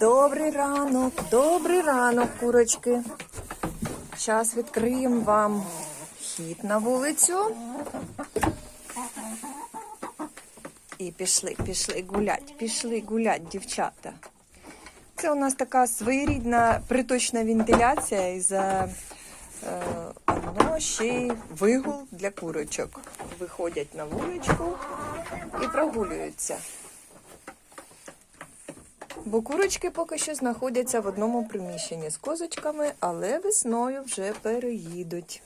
Добрий ранок, добрий ранок, курочки. Зараз відкриємо вам хід на вулицю. І пішли, пішли гулять, пішли гулять, дівчата. Це у нас така своєрідна приточна вентиляція і за е, воно ще й вигул для курочок. Виходять на вуличку і прогулюються. Бо курочки поки що знаходяться в одному приміщенні з козочками, але весною вже переїдуть.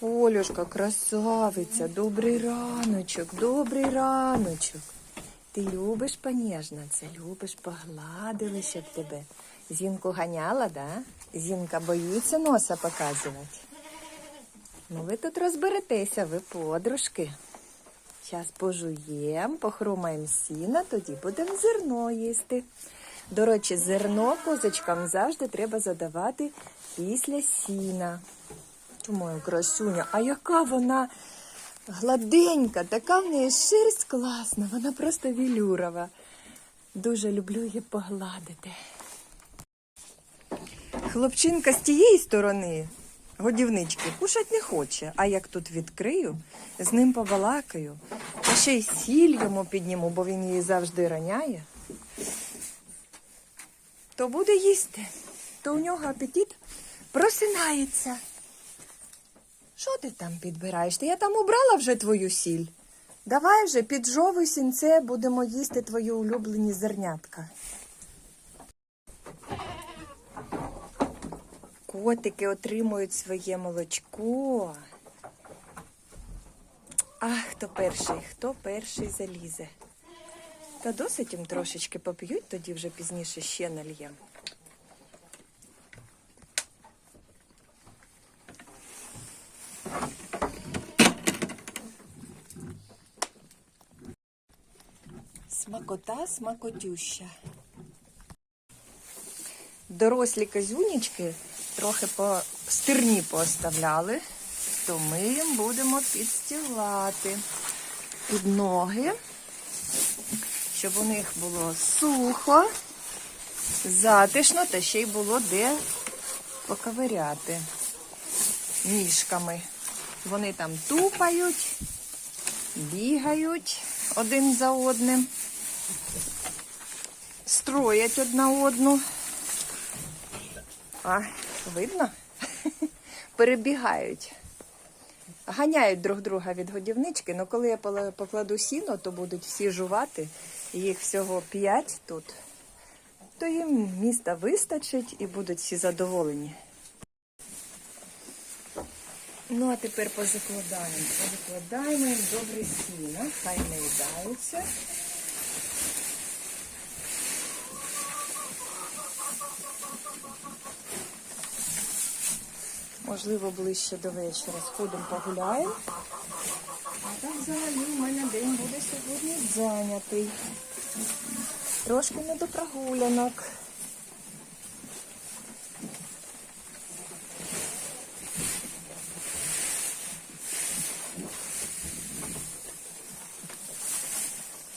Полюшка, красавиця, добрий раночок, добрий раночок. Ти любиш поніжно це, любиш, погладили, щоб тебе. Зінку ганяла, да? Зінка боїться носа показувати. Ну, ви тут розберетеся, ви подружки. Зараз пожуємо, похрумаємо сіна, тоді будемо зерно їсти. До речі, зерно козочкам завжди треба задавати після сіна. Ту мою красуня, а яка вона гладенька, така в неї шерсть класна, вона просто вілюрова. Дуже люблю її погладити. Хлопчинка з тієї сторони годівнички кушать не хоче, а як тут відкрию, з ним побалакаю, а ще й сіль йому підніму, бо він її завжди раняє, то буде їсти, то у нього апетит просинається. Що ти там підбираєш? Та я там убрала вже твою сіль. Давай вже піджовуй сінце, будемо їсти твої улюблені зернятка. Котики отримують своє молочко. А хто перший? Хто перший залізе? Та досить їм трошечки поп'ють, тоді вже пізніше ще нальємо. Смакота смакотюща. Дорослі козюнічки трохи по стерні пооставляли, то ми їм будемо підстілати під ноги, щоб у них було сухо, затишно та ще й було де поковиряти ніжками. Вони там тупають, бігають один за одним, строять одна одну. А, видно? Перебігають. Ганяють друг друга від годівнички, але коли я покладу сіно, то будуть всі жувати. Їх всього п'ять тут. То їм міста вистачить і будуть всі задоволені. Ну, а тепер позакладаємо. Позакладаємо добре сіно, хай не Можливо, ближче до вечора сходимо погуляємо. А так взагалі у мене день буде сьогодні зайнятий. Трошки не до прогулянок.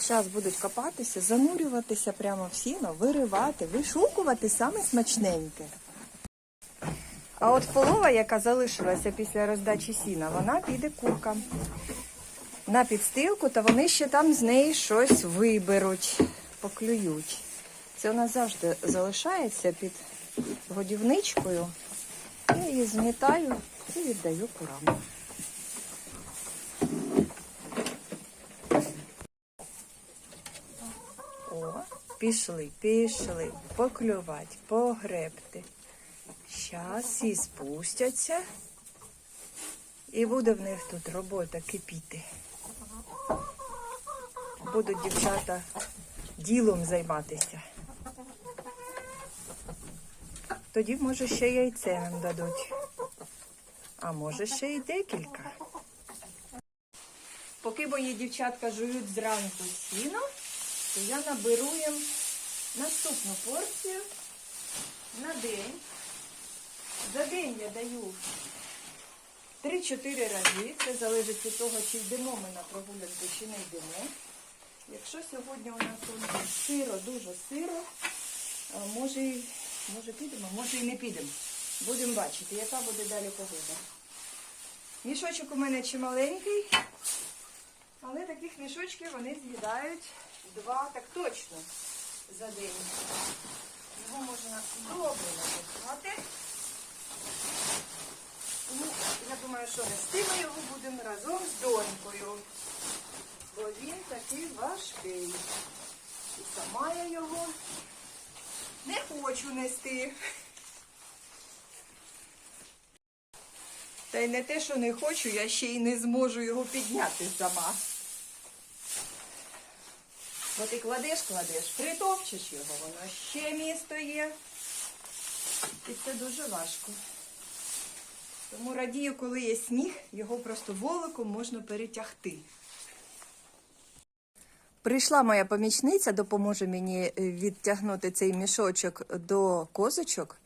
Зараз будуть копатися, занурюватися прямо в сіно, виривати, вишукувати саме смачненьке. А от полова, яка залишилася після роздачі сіна, вона піде куркам на підстилку, та вони ще там з неї щось виберуть, поклюють. Це вона завжди залишається під годівничкою. Я її змітаю і віддаю курам. О, пішли, пішли, поклювати, погребти. Щас всі спустяться. І буде в них тут робота кипіти. Будуть дівчата ділом займатися. Тоді, може, ще яйце нам дадуть. А може, ще й декілька. Поки мої дівчатка жують зранку сіно, то я наберу їм наступну порцію на день. За день я даю 3-4 рази. Це залежить від того, чи йдемо ми на прогулянку, чи не йдемо. Якщо сьогодні у нас сиро, дуже сиро, може, може підемо, може і не підемо. Будемо бачити, яка буде далі погода. Мішочок у мене чималенький, але таких мішочків вони з'їдають два так точно за день. Його можна добре написати. Тому я думаю, що нести ми його будемо разом з донькою. Бо він такий важкий. І сама я його не хочу нести. Та й не те, що не хочу, я ще й не зможу його підняти сама. Бо ти кладеш, кладеш, притопчеш його, воно ще місто є. І це дуже важко. Тому радію, коли є сніг, його просто волоком можна перетягти. Прийшла моя помічниця, допоможе мені е, відтягнути цей мішочок до козочок,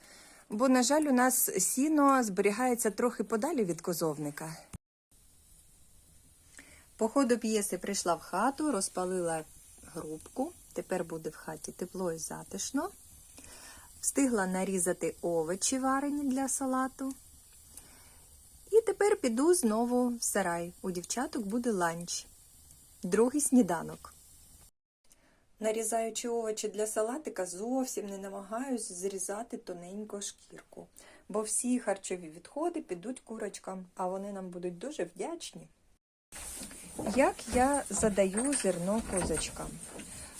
бо, на жаль, у нас сіно зберігається трохи подалі від козовника. По ходу п'єси прийшла в хату, розпалила грубку. Тепер буде в хаті тепло і затишно. Встигла нарізати овочі варені для салату. Тепер піду знову в сарай. У дівчаток буде ланч. Другий сніданок. Нарізаючи овочі для салатика, зовсім не намагаюсь зрізати тоненько шкірку, бо всі харчові відходи підуть курочкам, а вони нам будуть дуже вдячні. Як я задаю зерно козочкам?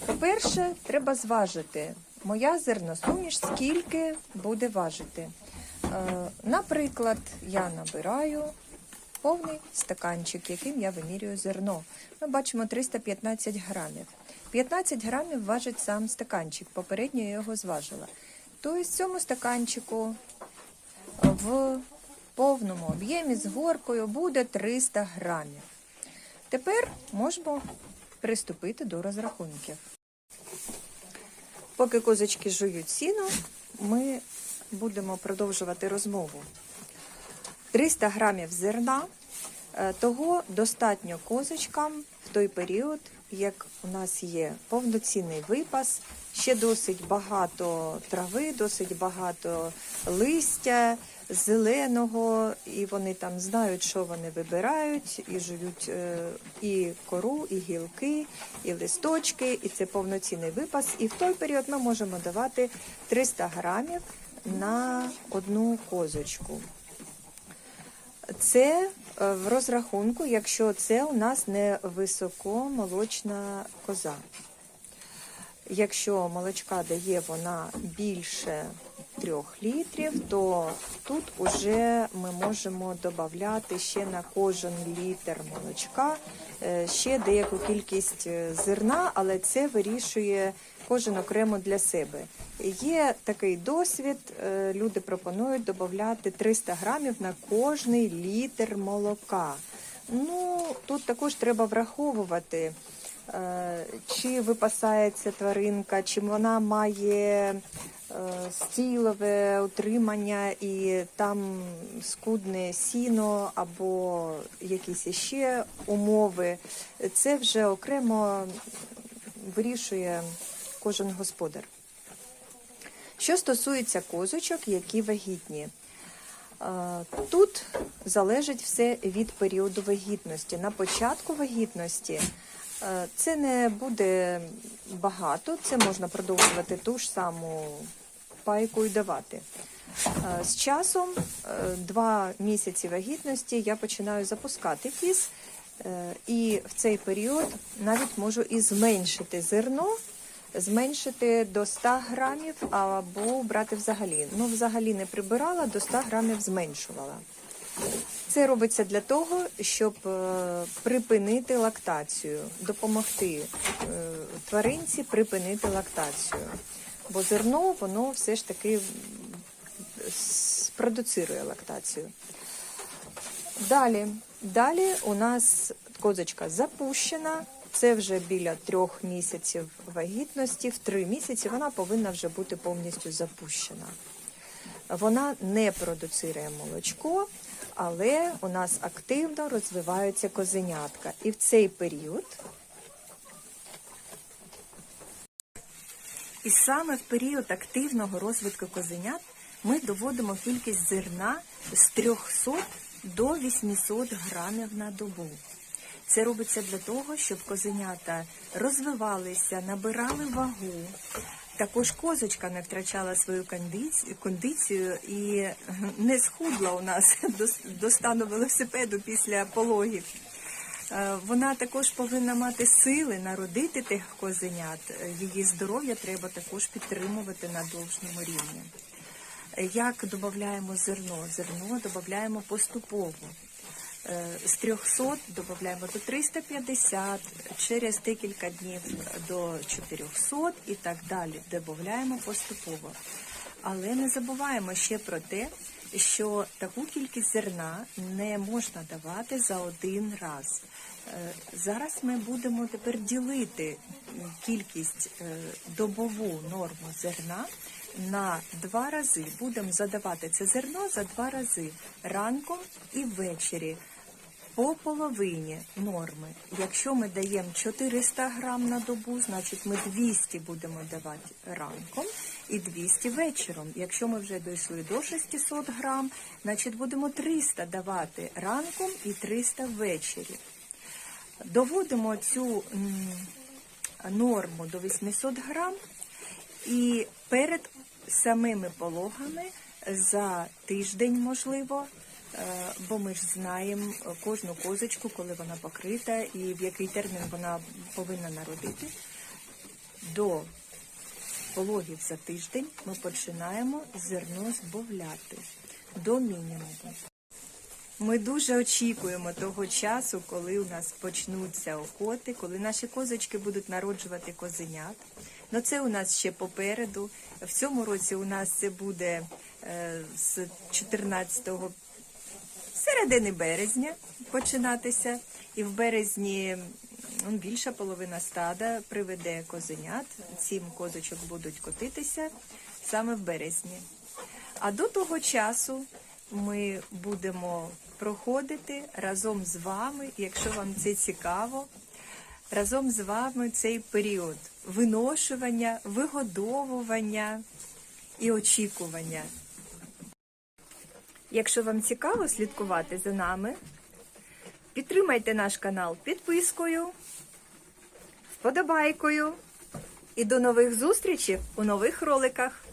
По-перше, треба зважити. Моя зерносуміш скільки буде важити. Е, Наприклад, я набираю повний стаканчик, яким я вимірюю зерно. Ми бачимо 315 грамів. 15 грамів важить сам стаканчик. Попередньо я його зважила. Тобто в цьому стаканчику в повному об'ємі з горкою буде 300 грамів. Тепер можемо приступити до розрахунків. Поки козочки жують сіно, ми будемо продовжувати розмову. 300 грамів зерна, е, того достатньо козочкам в той період, як у нас є повноцінний випас, ще досить багато трави, досить багато листя зеленого, і вони там знають, що вони вибирають, і жують е, і кору, і гілки, і листочки, і це повноцінний випас. І в той період ми можемо давати 300 грамів на одну козочку. Це е, в розрахунку, якщо це у нас не високомолочна коза. Якщо молочка дає вона більше 3 літрів, то тут уже ми можемо додати ще на кожен літр молочка е, ще деяку кількість е, зерна, але це вирішує кожен окремо для себе. Є такий досвід, е, люди пропонують додати 300 грамів на кожний літр молока. Ну, тут також треба враховувати, е, чи випасається тваринка, чи вона має е, стілове утримання і там скудне сіно або якісь іще умови. Це вже окремо вирішує кожен господар. Що стосується козочок, які вагітні, тут залежить все від періоду вагітності. На початку вагітності це не буде багато, це можна продовжувати ту ж саму пайку і давати. З часом, е, два місяці вагітності, я починаю запускати кіз, е, і в цей період навіть можу і зменшити зерно, зменшити до 100 грамів або брати взагалі. Ну, взагалі не прибирала, до 100 грамів зменшувала. Це робиться для того, щоб е, припинити лактацію, допомогти е, тваринці припинити лактацію. Бо зерно, воно все ж таки спродуцирує лактацію. Далі, далі у нас козочка запущена. Це вже біля трьох місяців вагітності. В три місяці вона повинна вже бути повністю запущена. Вона не продуцирує молочко, але у нас активно розвиваються козенятка. І в цей період І саме в період активного розвитку козенят ми доводимо кількість зерна з 300 до 800 грамів на добу. Це робиться для того, щоб козенята розвивалися, набирали вагу. Також козочка не втрачала свою кондицію і не схудла у нас до, стану велосипеду після пологів. Е, Вона також повинна мати сили народити тих козенят. Її здоров'я треба також підтримувати на должному рівні. Як додаємо зерно? Зерно додаємо поступово. Е, З 300 додаємо до 350, через декілька днів до 400 і так далі. Додаємо поступово. Але не забуваємо ще про те, що таку кількість зерна не можна давати за один раз. Е, Зараз ми будемо тепер ділити кількість е, добову норму зерна на два рази. Будемо задавати це зерно за два рази ранком і ввечері. По половині норми. Якщо ми даємо 400 грам на добу, значить ми 200 будемо давати ранком і 200 вечором. Якщо ми вже дійшли до 600 грам, значить будемо 300 давати ранком і 300 ввечері. Доводимо цю норму до 800 грам і перед самими пологами за тиждень, можливо, бо ми ж знаємо кожну козочку, коли вона покрита і в який термін вона повинна народити. До пологів за тиждень ми починаємо зерно збавляти до мінімуму. Ми дуже очікуємо того часу, коли у нас почнуться охоти, коли наші козочки будуть народжувати козенят. Ну це у нас ще попереду. В цьому році у нас це буде е, з 14 середини березня починатися. І в березні більша половина стада приведе козенят. Сім козочок будуть котитися саме в березні. А до того часу ми будемо проходити разом з вами, якщо вам це цікаво, разом з вами цей період виношування, вигодовування і очікування. Якщо вам цікаво слідкувати за нами, підтримайте наш канал підпискою, вподобайкою і до нових зустрічей у нових роликах.